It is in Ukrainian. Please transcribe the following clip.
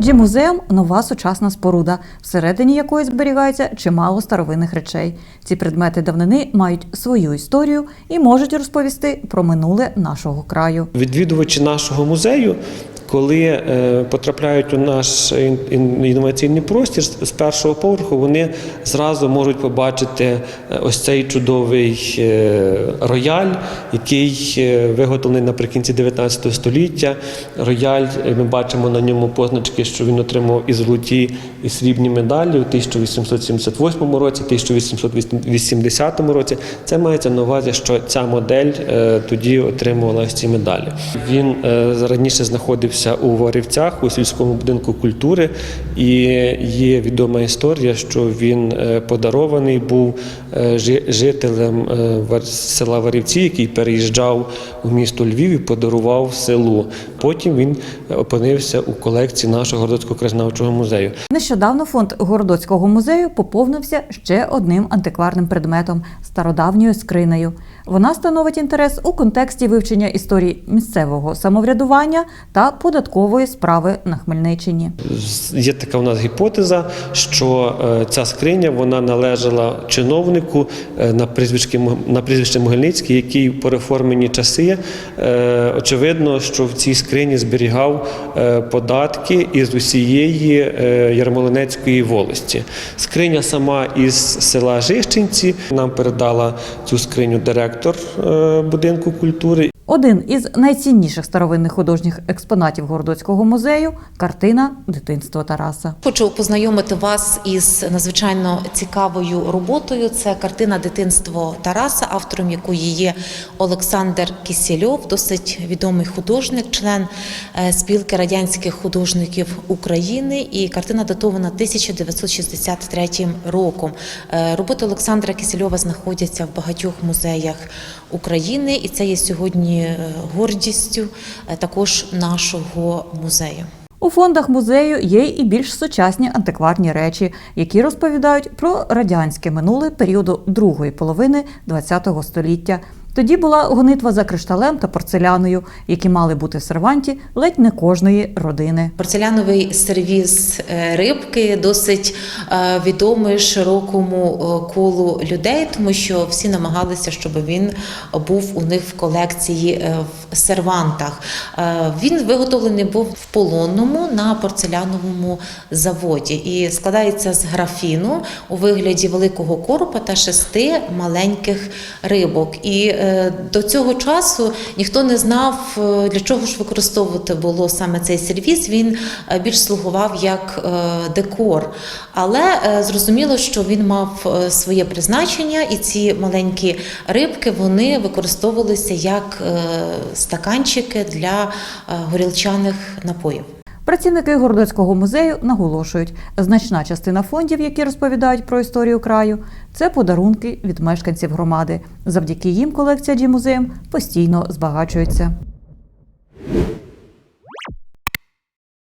Джі-музеум – нова сучасна споруда, всередині якої зберігається чимало старовинних речей. Ці предмети давнини мають свою історію і можуть розповісти про минуле нашого краю. Відвідувачі нашого музею, коли е, потрапляють у наш ін- ін- інноваційний простір з першого поверху, вони зразу можуть побачити е, ось цей чудовий е, рояль, який виготовлений наприкінці 19 століття. Рояль, ми бачимо на ньому позначки, що він отримав і золоті, і срібні медалі у 1878 році, 1880 році. Це мається на увазі, що ця модель тоді отримувала ці медалі. Він раніше знаходився у Варівцях у сільському будинку культури, і є відома історія, що він е, подарований був е, жителем е, села Варівці, який переїжджав у місто Львів і подарував селу. Потім він опинився у колекції нашого городоцького краєзнавчого музею. Нещодавно фонд Городоцького музею поповнився ще одним антикварним предметом стародавньою скринею. Вона становить інтерес у контексті вивчення історії місцевого самоврядування та податкової справи на Хмельниччині. Є така у нас гіпотеза, що е, ця скриня вона належала чиновнику е, на прізвище, на прізвище Могильницький, який по реформені часи е, очевидно, що в цій скрині зберігав податки із усієї Ярмолинецької волості. Скриня сама із села Жищенці нам передала цю скриню директор будинку культури. Один із найцінніших старовинних художніх експонатів Городоцького музею картина Дитинство Тараса. Хочу познайомити вас із надзвичайно цікавою роботою. Це картина Дитинство Тараса, автором якої є Олександр Кісільов, досить відомий художник, член е, спілки радянських художників України. І картина датована 1963 роком. Е, Роботи Олександра Кісільова знаходяться в багатьох музеях України, і це є сьогодні е, гордістю е, також нашого музею. У фондах музею є і більш сучасні антикварні речі, які розповідають про радянське минуле періоду другої половини ХХ століття. Тоді була гонитва за кришталем та порцеляною, які мали бути в серванті ледь не кожної родини. Порцеляновий сервіз е, рибки досить е, відомий широкому е, колу людей, тому що всі намагалися, щоб він був у них в колекції в сервантах. Він виготовлений був в полонному на порцеляновому заводі і складається з графіну у вигляді великого коропа та шести маленьких рибок. І до цього часу ніхто не знав, е, для чого ж використовувати було саме цей сервіс. Він е, більш слугував як е, декор. Але е, зрозуміло, що він мав е, своє призначення, і ці маленькі рибки вони використовувалися як е, стаканчики для е, горілчаних напоїв. Працівники Городоцького музею наголошують, значна частина фондів, які розповідають про історію краю, це подарунки від мешканців громади. Завдяки їм колекція Джі-музеєм постійно збагачується.